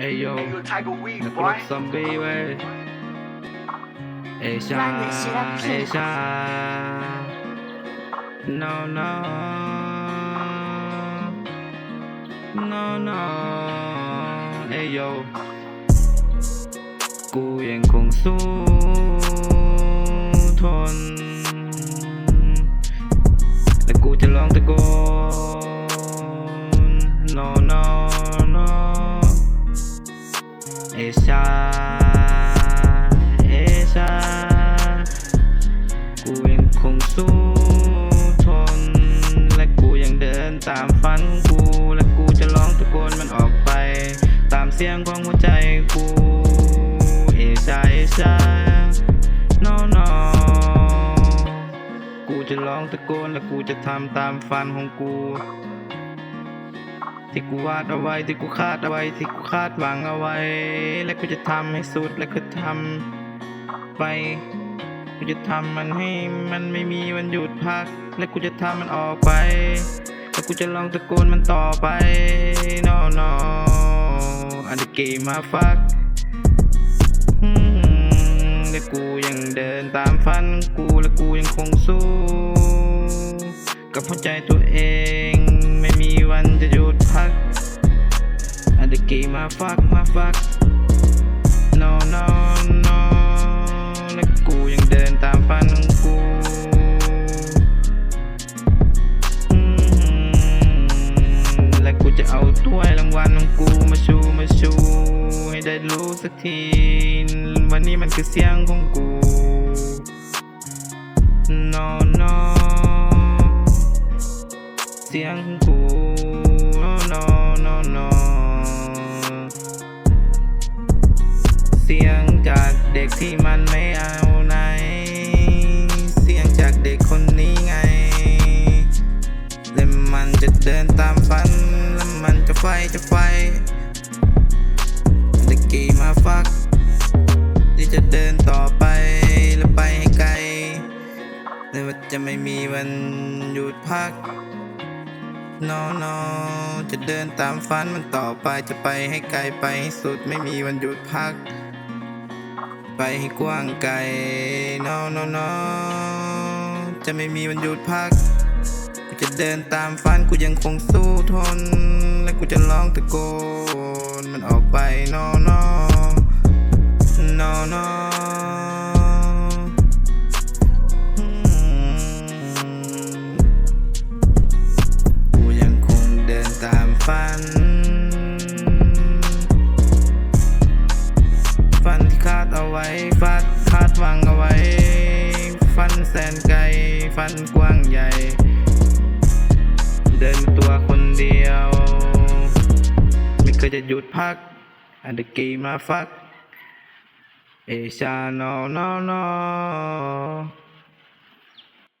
Hey yo, put up some baby. Hey sha. No no, no no. Hey yo, cô yên cùng su thôn. Là cô chỉ lòng tới cô. เอชาเอชากูยังคงสู้ทน และกูยังเดินตามฝันกู และกูจะร้องตะโกนมันออกไป ตามเสียงของหัวใจกูเอชาเอชา no no กูจะร้องตะโกนและกูจะทำตามฝันของกู ที่กูวาดเอาไว้ที่กูคาดเอาไว้ที่กูคาดหวังเอาไว้ และกูจะทำให้สุดและกูทำไปกูจะทำมันให้มันไม่มีวันหยุดพัก และกูจะทำมันออกไปและกูจะลองตะโกนมันต่อไป no no อันเดเกมาฟักและกูยังเดินตามฝันกูและกูยังคงสู้ กับหัวใจตัวเองไม่มีวันจะหยุด กอันเดเกมาฟักมาฟัก no no no และกูยังเดินตามฝันของกูและกูจะเอาถ้วยรางวัลของกูมาชูมาชู ให้ได้รู้สักที วันนี้มันคือเสียงของกู no no เสียงของกู เด็กที่มันไม่เอาไหน เสียงจากเด็กคนนี้ไง และมันจะเดินตามฝัน แล้วมันจะไฟจะไฟเด็กกี่มาฟัก ที่จะเดินต่อไปและไปให้ไกลและว่าจะไม่มีวันหยุดพักนอนอจะเดินตามฝันมันต่อไปจะไปให้ไกลไปให้สุดไม่มีวันหยุดพัก ไปให้กว้างไกลนอนอนอจะไม่มีวันหยุดพัก กูจะเดินตามฝันกูยังคงสู้ทน และกูจะร้องตะโกน มันออกไปนอนอนอนออืมกูยังคงเดินตามฝัน ไว้ฟัดคาดหวังเอาไว้ ฟันแสนไกล ฟันกว้างใหญ่ เดินตัวคนเดียว ไม่เคยจะหยุดพัก อันเดกีมาฟัก เอชาโนโนโน